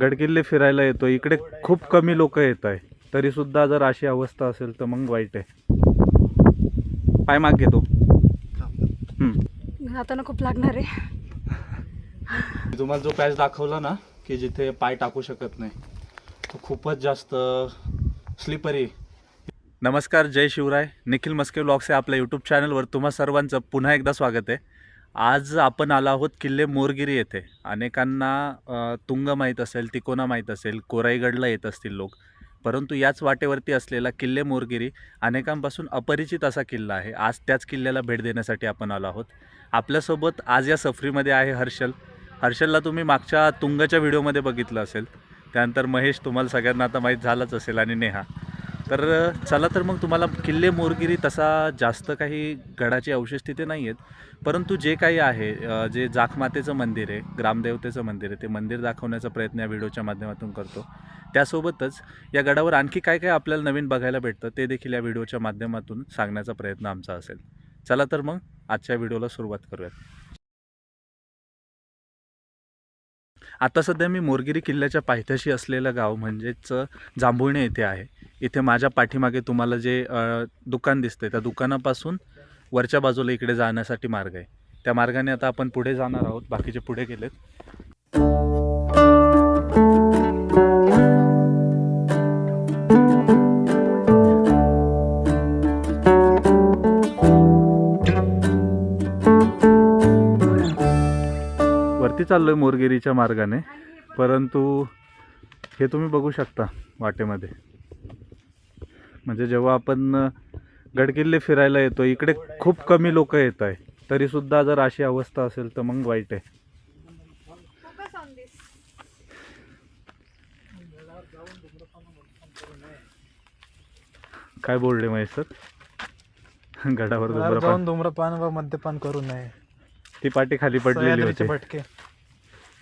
गडकिल्ले फिरायला येतो इकडे खूप कमी लोक येत आहे. तरी सुद्धा जर अशी अवस्था असेल तर मग वाईट आहे. पाय माग घेतो. आता ना खूप लागणार आहे. मी तुम्हाला जो पॅच दाखवला ना की जिथे पाय टाकू शकत नाही तो खूपच जास्त स्लिपरी नमस्कार जय शिवराय. निखिल मस्के ब्लॉग्स या आपल्या यूट्यूब चॅनलवर तुम्हा सर्वांचं पुन्हा एकदा स्वागत आहे. आज आपण आलो आहोत किल्ले मोरगिरी येथे. अनेकांना तुंग माहीत असेल तिकोना माहीत असेल कोराईगडला येत असतील लोक. परंतु याच वाटेवरती असलेला किल्ले मोरगिरी अनेकांपासून अपरिचित असा किल्ला आहे. आज त्याच किल्ल्याला भेट देण्यासाठी आपण आलो आहोत. आपल्यासोबत आज या सफरीमध्ये आहे हर्षल. हर्षलला तुम्ही मागच्या तुंगच्या व्हिडिओमध्ये बघितलं असेल. त्यानंतर महेश तुम्हाला सगळ्यांना आता माहीत झालंच असेल आणि नेहा. तर चला तर मग तुम्हाला किल्ले मोरगिरी तसा जास्त काही गडाची अवशेष तिथे नाही आहेत परंतु जे काही आहे जे जाखमातेचं मंदिर आहे ग्रामदेवतेचं मंदिर आहे ते मंदिर दाखवण्याचा प्रयत्न या व्हिडिओच्या माध्यमातून करतो. त्यासोबतच या गडावर आणखी काय काय आपल्याला नवीन बघायला भेटतं ते देखील या व्हिडिओच्या माध्यमातून सांगण्याचा प्रयत्न आमचा असेल. चला तर मग आजच्या व्हिडिओला सुरुवात करूयात. आता सध्या मी मोरगिरी किल्ल्याच्या पायथ्याशी असलेलं गाव म्हणजेच जांभुळणे येथे आहे. इथे माझ्या पाठीमागे तुम्हाला जे दुकान दिसते त्या दुकानापासून वरच्या बाजूला इकडे जाण्यासाठी मार्ग आहे. त्या मार्गाने आता आपण पुढे जाणार आहोत. बाकीचे पुढे गेलेत. वरती चाललोय मोरगिरीच्या मार्गाने परंतु हे तुम्ही बघू शकता वाटेमध्ये. म्हणजे जेव्हा आपण गडकिल्ले फिरायला येतो इकडे खूप कमी लोक येत आहे. तरी सुद्धा जर अशी अवस्था असेल तर मग वाईट आहे. काय बोलले महेश सर? गडावर धुम्रपान. व मद्यपान करू नये. ती पाठी खाली पडलेली होती. भटके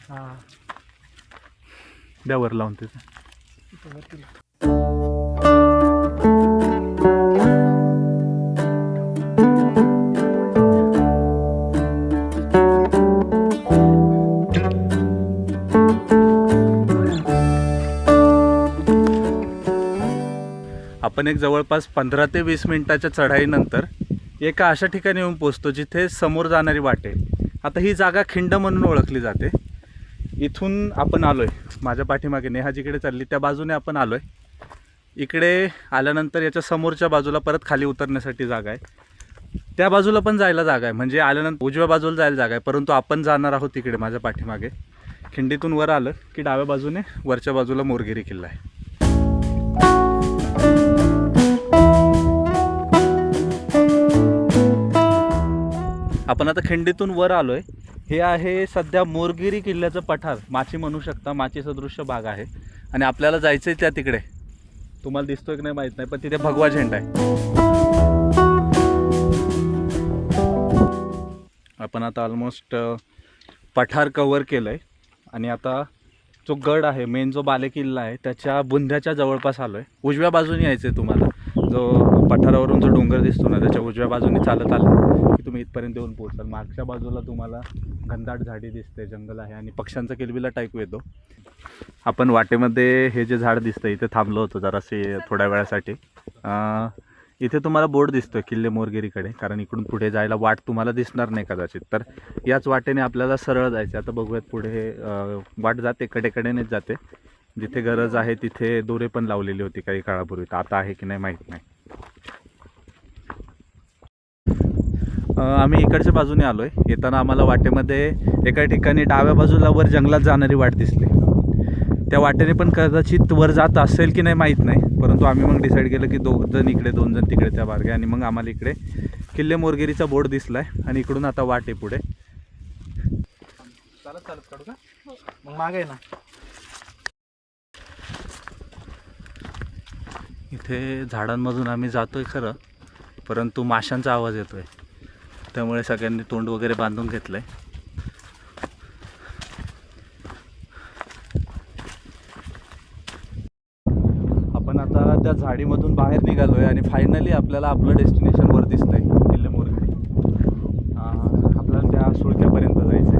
हा. द्या वर लावून तिथे. आपण एक जवळपास पंधरा ते वीस मिनटाच्या चढाईनंतर एका अशा ठिकाणी येऊन पोचतो जिथे समोर जाणारी वाटे आता ही जागा खिंड म्हणून ओळखली जाते. इथून आपण आलो आहे माझ्या पाठीमागे नेहा जिकडे चालली त्या बाजूने आपण आलो आहे इकडे आल्यानंतर याच्या समोरच्या बाजूला परत खाली उतरण्यासाठी जागा आहे. त्या बाजूला पण जायला जागा आहे. म्हणजे आल्यानंतर उजव्या बाजूला जायला जागा आहे. परंतु आपण जाणार आहोत तिकडे माझ्या पाठीमागे. खिंडीतून वर आलं की डाव्या बाजूने वरच्या बाजूला मोरगिरी किल्ला आहे. आपण आता खिंडीतून वर आलोय. हे आहे सध्या मोरगिरी किल्ल्याचं पठार. माची म्हणू शकता माची सदृश्य भाग आहे. आणि आपल्याला जायचं आहे त्या तिकडे. तुम्हाला दिसतोय की नाही माहीत नाही पण तिथे भगवा झेंडा आहे. आपण आता ऑलमोस्ट पठार कवर केलं आहे आणि आता जो गड आहे मेन जो बालेकिल्ला आहे त्याच्या बुंध्याच्या जवळपास आलो आहे उजव्या बाजूने यायचं आहे तुम्हाला. जो पठारावरून जो डोंगर दिसतो ना त्याच्या उजव्या बाजूने चालत आलं तुम्ही इथपर्यंत येऊन पोहोचाल. मागच्या बाजूला तुम्हाला घनदाट झाडी दिसते जंगल आहे आणि पक्ष्यांचा किलबिलाट टाईप येतो. आपण वाटेमध्ये हे जे झाड दिसतं इथे थांबलो होतो जरासे थोड्या वेळासाठी. इथे तुम्हाला बोर्ड दिसतोय किल्ले मोरगिरीकडे कारण इकडून पुढे जायला वाट तुम्हाला दिसणार नाही कदाचित. तर याच वाटेने आपल्याला सरळ जायचं आता बघूयात पुढे वाट जाते कडेकडेनेच जाते. जिथे गरज आहे तिथे दोरे पण लावलेली होती काही काळापूर्वी. तर आता आहे की नाही माहीत नाही. आम्ही इकडच्या बाजूने आलो आहे येताना आम्हाला वाटेमध्ये एका ठिकाणी डाव्या बाजूला वर जंगलात जाणारी वाट दिसली त्या वाटेने पण कदाचित वर जात असेल की नाही माहीत नाही. परंतु आम्ही मग डिसाईड केलं की दोन जण इकडे दोन जण तिकडे त्या मार्गे आणि मग आम्हाला इकडे किल्ले मोरगिरीचा बोर्ड दिसला आहे आणि इकडून आता वाट आहे पुढे. चालत चालत काढू का? मग मागे आहे ना. इथे झाडांमधून आम्ही जातोय खरं परंतु माशांचा आवाज येतोय. त्यामुळे सगळ्यांनी तोंड वगैरे बांधून घेतलं आहे आपण आता त्या झाडीमधून बाहेर निघालो आहे आणि फायनली आपल्याला आपलं डेस्टिनेशनवर दिसतं आहे किल्ले आपल्याला त्या सुळक्यापर्यंत जायचंय.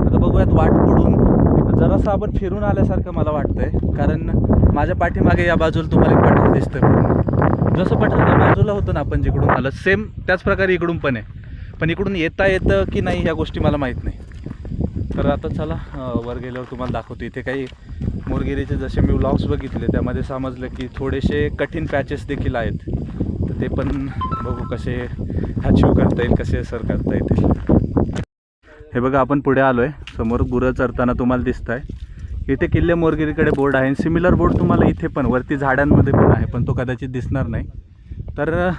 आता बघूयात वाट पडून जरासं आपण फिरून आल्यासारखं मला वाटतंय कारण माझ्या पाठीमागे या बाजूला तुम्हाला एक पठार दिसतं जसं पठार त्या बाजूला होतं ना आपण जिकडून आलं सेम त्याच प्रकारे इकडून पण आहे. पण इकडून येता येतं की नाही ह्या गोष्टी मला माहीत नाही. तर आता चला वर गेल्यावर तुम्हाला दाखवतो. इथे काही मोरगिरीचे जसे मी व्लॉग्स बघितले त्यामध्ये समजलं की थोडेसे कठीण पॅचेस देखील आहेत. तर ते पण बघू कसे अचीव करता येईल कसे सर करता येतील. हे बघा आपण पुढे आलो आहे समोर गुरं चरताना तुम्हाला दिसत आहे इथे किल्ले मोरगिरीकडे बोर्ड आहे. सिमिलर बोर्ड तुम्हाला इथे पण वरती झाडांमध्ये पण आहे पण तो कदाचित दिसणार नाही. तर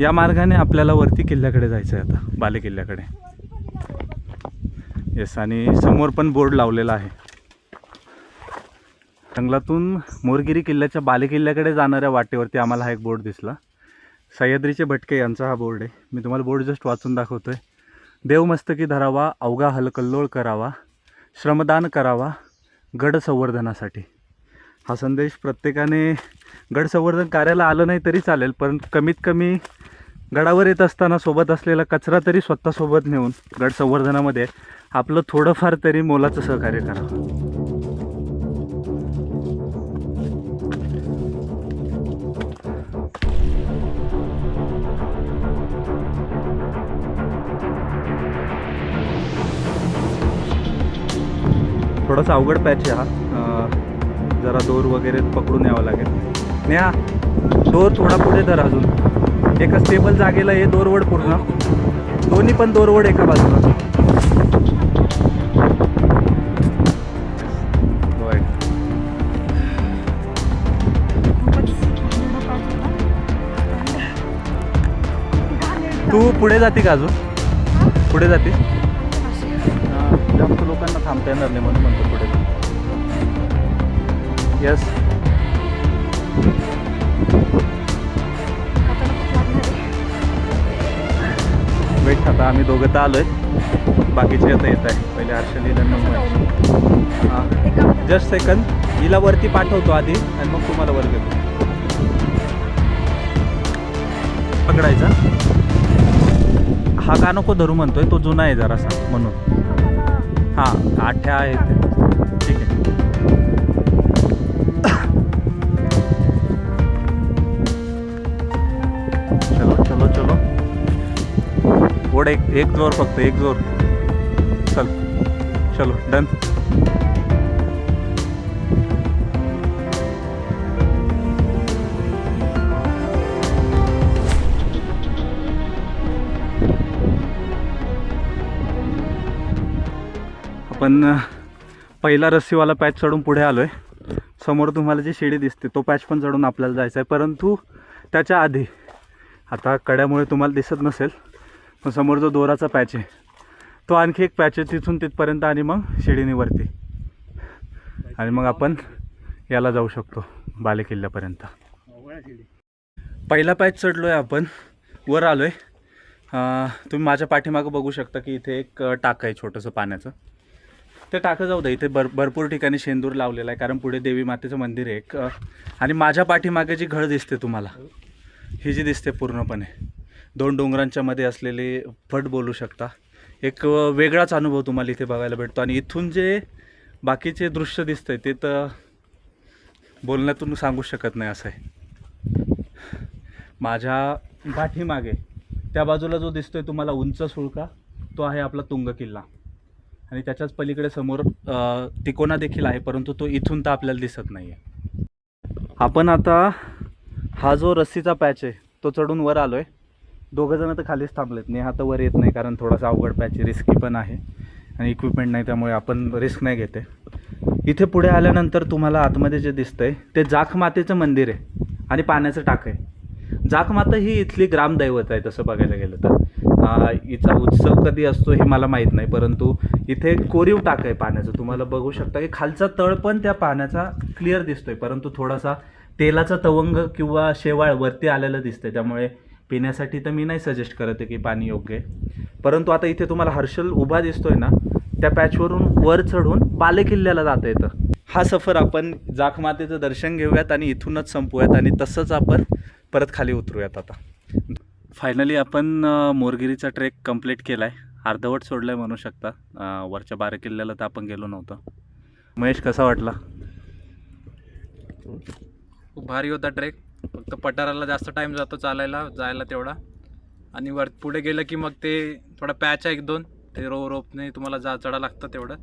या मार्गाने आपल्याला वरती किल्ल्याकडे जायचं आहे आता बाले किल्ल्याकडे. येस आणि समोर पण बोर्ड लावलेला आहे. जंगलातून मोरगिरी किल्ल्याच्या बाले किल्ल्याकडे जाणाऱ्या वाटेवरती आम्हाला हा एक बोर्ड दिसला. सह्याद्रीचे भटके यांचा हा बोर्ड आहे. मी तुम्हाला बोर्ड जस्ट वाचून दाखवतोय. देवमस्तकी धरावा अवघा हलकल्लोळ करावा श्रमदान करावा गड संवर्धनासाठी हा संदेश प्रत्येकाने गड संवर्धन कार्याला आलं नाही तरी चालेल पण कमीत कमी गडावर येत असताना सोबत असलेला कचरा तरी स्वतःसोबत नेऊन गड संवर्धनामध्ये आपलं थोडंफार तरी मोलाचं सहकार्य करावं. थोडासा अवघड पॅच आहे हा. जरा दोर वगैरे पकडून यावं लागेल. न्या. दोर थोडा पुढे धर अजून. एका स्टेबल जागेला हे दोरवड पूर्ण. दोन्ही पण दोरवड एका बाजूला. तू पुढे जाते का अजून? पुढे जाते? जास्त लोकांना थांबता येणार नाही म्हणून म्हणतो पुढे. येस आता आम्ही दोघं तर आलोय. बाकीचे आता येत आहे पहिले हर्षल हां. Just second. हिला वरती पाठवतो आधी आणि मग तुम्हाला वर घेतो. पकडायचा. हा का नको धरू म्हणतोय. तो जुना आहे जरासा म्हणून. हां. आठ्या आहेत. एवढं एक एक जोर फक्त एक जोर. चल चलो डन आपण पहिला रस्सीवाला पॅच चढून पुढे आलो आहे समोर तुम्हाला जी शिडी दिसते तो पॅच पण चढून आपल्याला जायचा आहे परंतु त्याच्या आधी आता कड्यामुळे तुम्हाला दिसत नसेल पण समोर जो दोराचा पॅच आहे. तो आणखी एक पॅच आहे तिथून तिथपर्यंत आणि मग शिडीनीवरती आणि मग आपण याला जाऊ शकतो बाले किल्ल्यापर्यंत पहिला पॅच चढलो आहे आपण. वर आलो आहे तुम्ही माझ्या पाठीमागं बघू शकता की इथे एक टाकं आहे छोटंसं पाण्याचं. ते टाकं जाऊ द्या इथे भर भरपूर ठिकाणी शेंदूर लावलेला आहे कारण पुढे देवी मातेचं मंदिर आहे एक. आणि माझ्या पाठीमागे जी घळ दिसते तुम्हाला ही जी दिसते पूर्णपणे दोन डोंगरांच्या मध्ये असलेले फट बोलू शकता. एक वेगळाच अनुभव तुम्हाला इथे बघायला भेटतो आणि इथून जे बाकीचे दृश्य दिसतंय ते तर बोलण्यातून सांगू शकत नाही असं आहे. माझ्या पाठीमागे त्या बाजूला जो दिसतोय तुम्हाला उंच सुळका तो आहे आपला तुंग किल्ला. आणि त्याच्याच पलीकडे समोर तिकोना देखील आहे परंतु तो इथून तर आपल्याला दिसत नाही आहे आपण आता हा जो रस्सीचा पॅच आहे तो चढून वर आलो आहे दोघं जण तर खालीच थांबलेत. नेहा तर वर येत नाही कारण थोडासा अवघड पॅच रिस्की पण आहे आणि इक्विपमेंट नाही त्यामुळे आपण रिस्क नाही घेते. इथे पुढे आल्यानंतर तुम्हाला आतमध्ये जे दिसतंय ते जाखमातेचं मंदिर आहे आणि पाण्याचं टाक आहे. जाखमाता ही इथली ग्रामदैवत आहे तसं बघायला गेलं तर. हिचा उत्सव कधी असतो हे मला माहीत नाही परंतु इथे एक कोरीव टाक आहे पाण्याचं. तुम्हाला बघू शकता की खालचा तळ पण त्या पाण्याचा क्लिअर दिसतोय परंतु थोडासा तेलाचा तवंग किंवा शेवाळ वरती आलेलं दिसतंय. त्यामुळे पिण्यासाठी तर मी नाही सजेस्ट करत आहे की पाणी योग्य आहे. परंतु आता इथे तुम्हाला हर्षल उभा दिसतोय ना त्या पॅचवरून वर चढून बाले किल्ल्याला जाता येतं. हा सफर आपण जाखमातेचं दर्शन घेऊयात आणि इथूनच संपूयात आणि तसंच आपण परत खाली उतरूयात आता. फायनली आपण मोरगिरीचा ट्रेक कंप्लीट केला आहे अर्धवट सोडला आहे म्हणू शकता. वरच्या बारा किल्ल्याला तर आपण गेलो नव्हतं. महेश कसा वाटला? खूप भारी होता ट्रेक फक्त पठाराला जास्त टाईम जातो चालायला जायला तेवढा. आणि वर पुढे गेलं की मग ते थोडा पॅच आहे एक दोन ते रो रोपने तुम्हाला जा चढा लागतं तेवढं.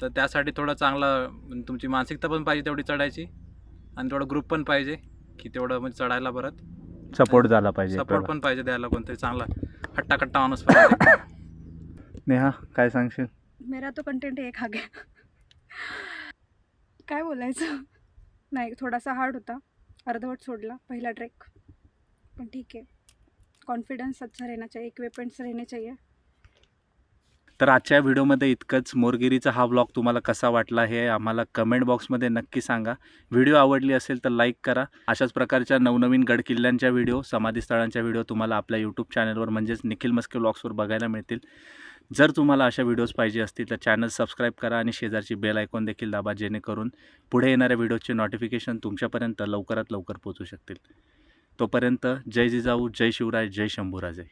तर त्यासाठी थोडं चांगलं तुमची मानसिकता पण पाहिजे तेवढी चढायची. आणि थोडं ग्रुप पण पाहिजे की तेवढं म्हणजे चढायला परत. सपोर्ट झाला पाहिजे सपोर्ट. पण पाहिजे द्यायला कोणतरी चांगला हट्टाकट्टा माणूस पाहिजे नेहा काय सांगशील? मेरा तो कंटेंट एक हा गया. काय बोलायचं? नाही थोडासा हार्ड होता. अर्धवट सोडला पहिला ट्रेक पण ठीक है कॉन्फिडेंस अच्छा रहना चाहिए इक्विपमेंट्स रहने चाहिए तर आजच्या व्हिडिओमध्ये इतकंच. मोरगिरीचा हा ब्लॉग तुम्हाला कसा वाटला हे आम्हाला कमेंट बॉक्समध्ये नक्की सांगा. व्हिडिओ आवडली असेल तर लाईक करा. अशाच प्रकारच्या नवनवीन गडकिल्ल्यांच्या व्हिडिओ समाधीस्थळांच्या व्हिडिओ तुम्हाला आपल्या यूट्यूब चॅनलवर म्हणजेच निखिल मस्के ब्लॉग्सवर बघायला मिळतील. जर तुम्हाला अशा व्हिडिओज पाहिजे असतील तर चॅनल सबस्क्राईब करा आणि शेजारची बेल आयकॉन देखील दाबा जेणेकरून पुढे येणाऱ्या व्हिडिओचे नोटिफिकेशन तुमच्यापर्यंत लवकरात लवकर पोहोचू शकतील. तोपर्यंत जय जिजाऊ जय शिवराय जय शंभूराजे.